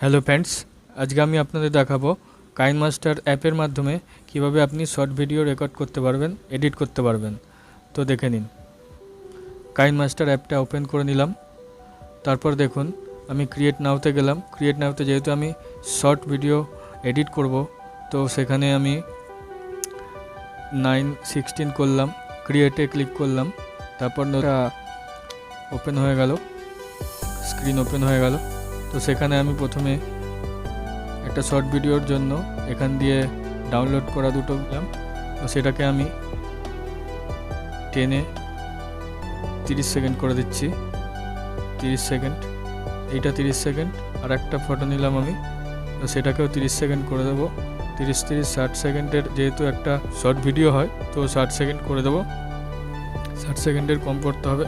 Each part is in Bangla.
হ্যালো ফ্রেন্ডস আজকে আমি আপনাদের দেখাবো কাইন মাস্টার অ্যাপের মাধ্যমে কীভাবে আপনি শর্ট ভিডিও রেকর্ড করতে পারবেন, এডিট করতে পারবেন। তো দেখে নিন। কাইন মাস্টার অ্যাপটা ওপেন করে নিলাম। তারপর দেখুন, আমি ক্রিয়েট নাওতে গেলাম। ক্রিয়েট নাওতে যেহেতু আমি শর্ট ভিডিও এডিট করব, তো সেখানে আমি নাইন সিক্সটিন করলাম ক্রিয়েটে ক্লিক করলাম। তারপর ওপেন হয়ে গেল। স্ক্রিন ওপেন হয়ে গেল। তো সেখানে আমি প্রথমে একটা শর্ট ভিডিওর জন্য এখান দিয়ে ডাউনলোড করা দুটো দিলাম। তো সেটাকে আমি টেনে তিরিশ সেকেন্ড করে দিচ্ছি। তিরিশ সেকেন্ড। এইটা তিরিশ সেকেন্ড। আর একটা ফটো নিলাম আমি। তো সেটাকেও তিরিশ সেকেন্ড করে দেবো। তিরিশ তিরিশ, ষাট সেকেন্ডের যেহেতু একটা শর্ট ভিডিও হয়, তো ষাট সেকেন্ড করে দেবো। ষাট সেকেন্ডের কম করতে হবে।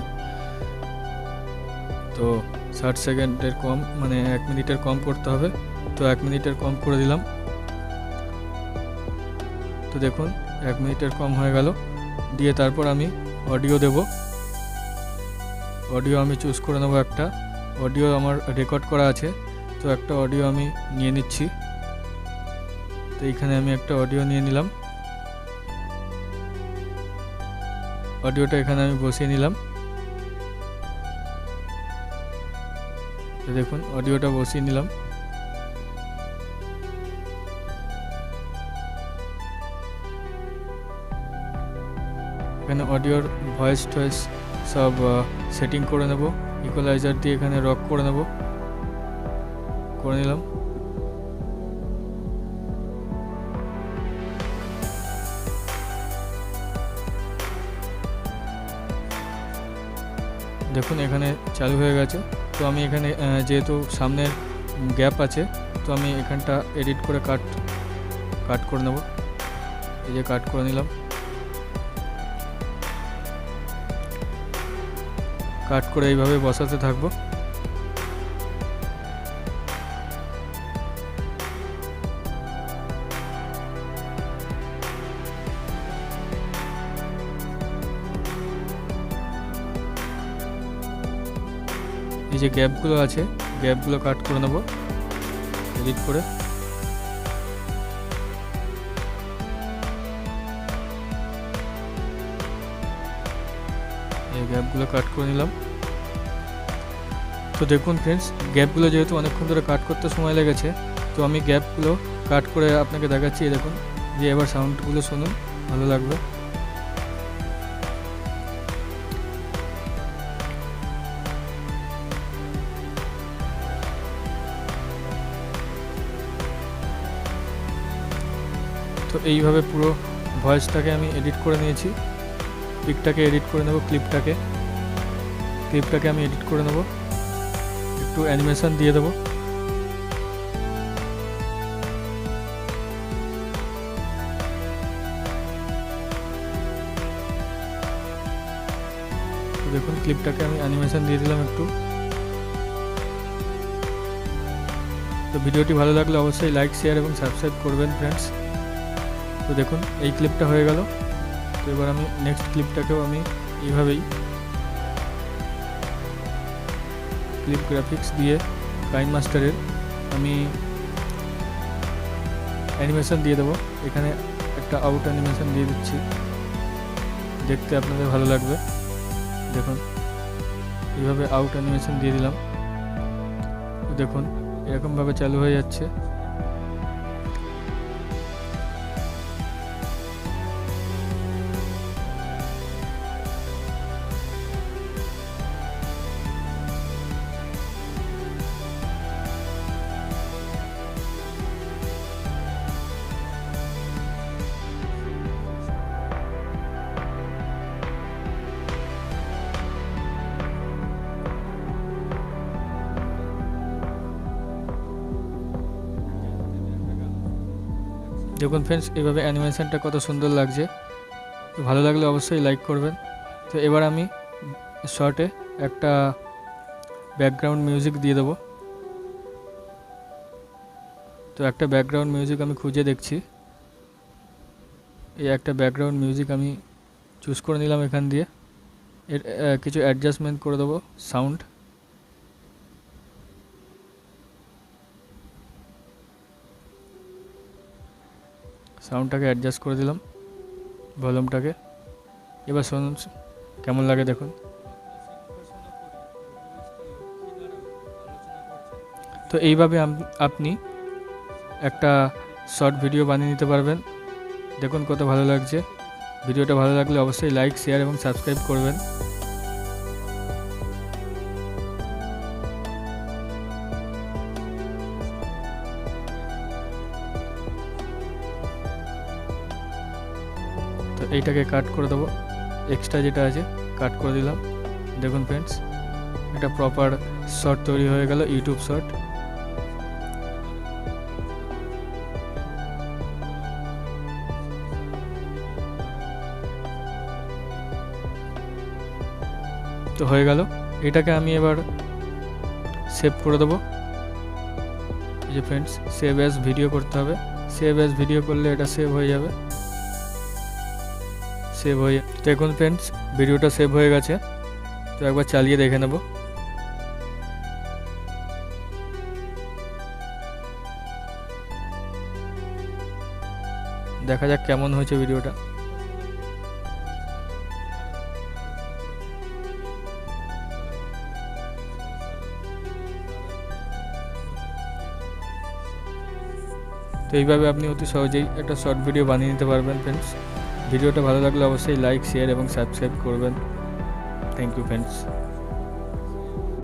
তো ষাট সেকেন্ডের কম মানে এক মিনিটের কম করতে হবে। তো এক মিনিটের কম করে দিলাম। তো দেখুন, এক মিনিটের কম হয়ে গেল। দিয়ে তারপর আমি অডিও দেব। অডিও আমি চুজ করে নেব একটা। অডিও আমার রেকর্ড করা আছে। তো একটা অডিও আমি নিয়ে নিচ্ছি। তো এইখানে আমি একটা অডিও নিয়ে নিলাম। অডিওটা এখানে আমি বসিয়ে নিলাম। তো দেখুন, অডিওটা বসিয়ে নিলাম। এখানে অডিওর ভয়েস টয়েস সব সেটিং করে নেব। ইকুয়ালাইজার দিয়ে এখানে রক করে নেব। করে নিলাম। দেখুন, এখানে চালু হয়ে গেছে। তো আমি এখানে যেহেতু সামনের গ্যাপ আছে, তো আমি এখানটা এডিট করে কাট কাট করে নেব। এই যে কাট করে নিলাম। কাট করে এইভাবে বসাতে থাকব। এই যে গ্যাপগুলো আছে, গ্যাপগুলো কাট করে নেব। এডিট করে। এই গ্যাপগুলো কাট করে নিলাম। তো দেখুন ফ্রেন্ডস গ্যাপগুলো যেহেতু অনেকক্ষণ ধরে কাট করতে সময় লেগেছে, তো আমি গ্যাপগুলো কাট করে আপনাকে দেখাচ্ছি দেখুন। যে এবার সাউন্ডগুলো শুনুন, ভালো লাগবে। এইভাবে পুরো ভয়েসটাকে আমি এডিট করে নিয়েছি। পিকটাকে এডিট করে নেব, ক্লিপটাকে। ক্লিপটাকে আমি এডিট করে নেব। একটু অ্যানিমেশন দিয়ে দেবো। তো দেখুন, ক্লিপটাকে আমি অ্যানিমেশন দিয়ে দিলাম একটু। তো ভিডিওটি ভালো লাগলে অবশ্যই লাইক, শেয়ার এবং সাবস্ক্রাইব করবেন ফ্রেন্ডস তো দেখুন, এই ক্লিপটা হয়ে গেল। তো এবার আমি নেক্সট ক্লিপটাকেও আমি এইভাবেই ক্লিপ গ্রাফিক্স দিয়ে কাইন মাস্টারের আমি অ্যানিমেশন দিয়ে দেবো। এখানে একটা আউট অ্যানিমেশন দিয়ে দিচ্ছি। দেখতে আপনাদের ভালো লাগবে। দেখুন, এইভাবে আউট অ্যানিমেশন দিয়ে দিলাম। দেখুন, এরকমভাবে চালু হয়ে যাচ্ছে। দেখুন ফ্রেন্ডস এভাবে অ্যানিমেশনটা কত সুন্দর লাগছে। ভালো লাগলে অবশ্যই লাইক করবেন। তো এবার আমি শর্টে একটা ব্যাকগ্রাউন্ড মিউজিক দিয়ে দেবো। তো একটা ব্যাকগ্রাউন্ড মিউজিক আমি খুঁজে দেখছি। এই একটা ব্যাকগ্রাউন্ড মিউজিক আমি চুজ করে নিলাম এখান দিয়ে। এর কিছু অ্যাডজাস্টমেন্ট করে দেবো সাউন্ড সাউন্ডটাকে অ্যাডজাস্ট করে দিলাম ভলিউমটাকে এবার শুনুন, কেমন লাগে দেখুন। তো এইভাবে আপনি একটা শর্ট ভিডিও বানিয়ে নিতে পারবেন। দেখুন কত ভালো লাগছে। ভিডিওটা ভালো লাগলে অবশ্যই লাইক শেয়ার এবং সাবস্ক্রাইব করবেন। এইটাকে কাট করে দেবো। এক্সট্রা যেটা আছে কাট করে দিলাম। দেখুন ফ্রেন্ডস এটা প্রপার শর্ট তৈরি হয়ে গেল ইউটিউব শর্ট তো হয়ে গেল। এটাকে আমি এবার সেভ করে দেবো। যে ফ্রেন্ডস সেভ অ্যাজ ভিডিও করতে হবে। সেভ অ্যাজ ভিডিও করলে এটা সেভ হয়ে যাবে। সেভ হয়ে দেখুন ফ্রেন্ডস ভিডিওটা সেভ হয়ে গেছে। তো একবার চালিয়ে দেখে নেব। দেখা যাক কেমন হয়েছে ভিডিওটা তো এইভাবে আপনি অতি সহজেই একটা শর্ট ভিডিও বানিয়ে নিতে পারবেন ফ্রেন্ডস ভিডিওটা ভালো লাগলে অবশ্যই লাইক শেয়ার এবং সাবস্ক্রাইব করবেন। Thank you friends